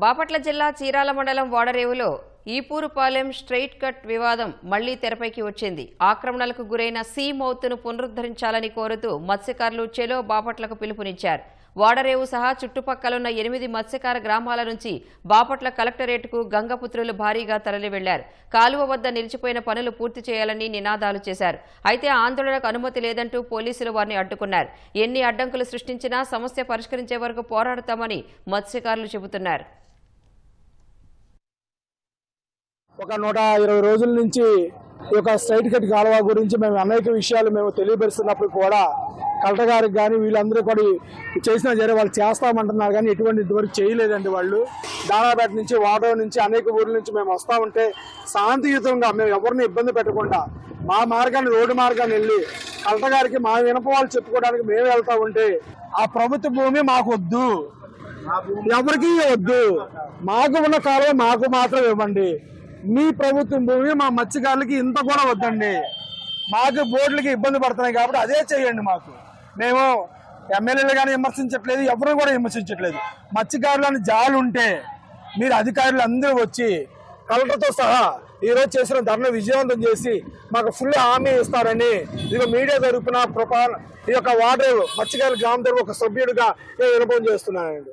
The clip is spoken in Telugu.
బాపట్ల జిల్లా చీరాల మండలం వాడరేవులో ఈపూరుపాలెం స్ట్రైట్ కట్ వివాదం మళ్ళీ తెరపైకి వచ్చింది. ఆక్రమణలకు గురైన సీ మౌత్ను పునరుద్ధరించాలని కోరుతూ మత్స్యకారులు చెలో బాపట్లకు పిలుపునిచ్చారు. వాడరేవు సహా చుట్టుపక్కలున్న ఎనిమిది మత్స్యకార గ్రామాల నుంచి బాపట్ల కలెక్టరేట్కు గంగపుత్రులు భారీగా తరలి వెళ్ళారు కాలువ వద్ద నిలిచిపోయిన పనులు పూర్తి చేయాలని నినాదాలు చేశారు. అయితే ఆందోళనకు అనుమతి లేదంటూ పోలీసులు వారిని అడ్డుకున్నారు. ఎన్ని అడ్డంకులు సృష్టించినా సమస్య పరిష్కరించే వరకు పోరాడతామని మత్స్యకారులు చెబుతున్నారు. ఒక నూట ఇరవై రోజుల నుంచి ఈ యొక్క స్ట్రైట్ కట్ కాలువ గురించి మేము అనేక విషయాలు మేము తెలియపరుస్తున్నప్పుడు కూడా కలెక్టర్ గారికి కానీ వీళ్ళందరూ కూడా చేసిన జరే వాళ్ళు చేస్తామంటున్నారు కానీ ఎటువంటి ఇటువంటి చేయలేదండి వాళ్ళు. దారాపేట నుంచి వాడవ నుంచి అనేక ఊర్ల నుంచి మేము వస్తూ ఉంటే శాంతియుతంగా మేము ఎవరిని ఇబ్బంది పెట్టకుండా మా మార్గాన్ని రోడ్డు మార్గాన్ని వెళ్ళి కలెక్టర్ గారికి మా వినపవాళ్ళు చెప్పుకోవడానికి మేము వెళ్తా ఉంటే ఆ ప్రభుత్వ భూమి మాకు వద్దు. ఎవరికి వద్దు. మాకు ఉన్న కాలం మాకు మాత్రం ఇవ్వండి. మీ ప్రభుత్వం భూమి మా మత్స్యకారులకి ఇంత కూడా వద్దండి. మాకు బోర్డులకి ఇబ్బంది పడుతున్నాయి కాబట్టి అదే చేయండి మాకు. మేము ఎమ్మెల్యేలు కానీ విమర్శించట్లేదు ఎవరు కూడా విమర్శించట్లేదు. మత్స్యకారులని జాలు ఉంటే మీరు అధికారులు అందరూ వచ్చి కలెక్టర్తో సహా ఈరోజు చేసిన ధర్నా విజయవంతం చేసి మాకు ఫుల్ హామీ ఇస్తారని ఇది మీడియా తరపున ప్రపా ఈ యొక్క వాటర్ మత్స్యకారుల గ్రామం తరపు ఒక సభ్యుడిగా నేను వినపం చేస్తున్నానండి.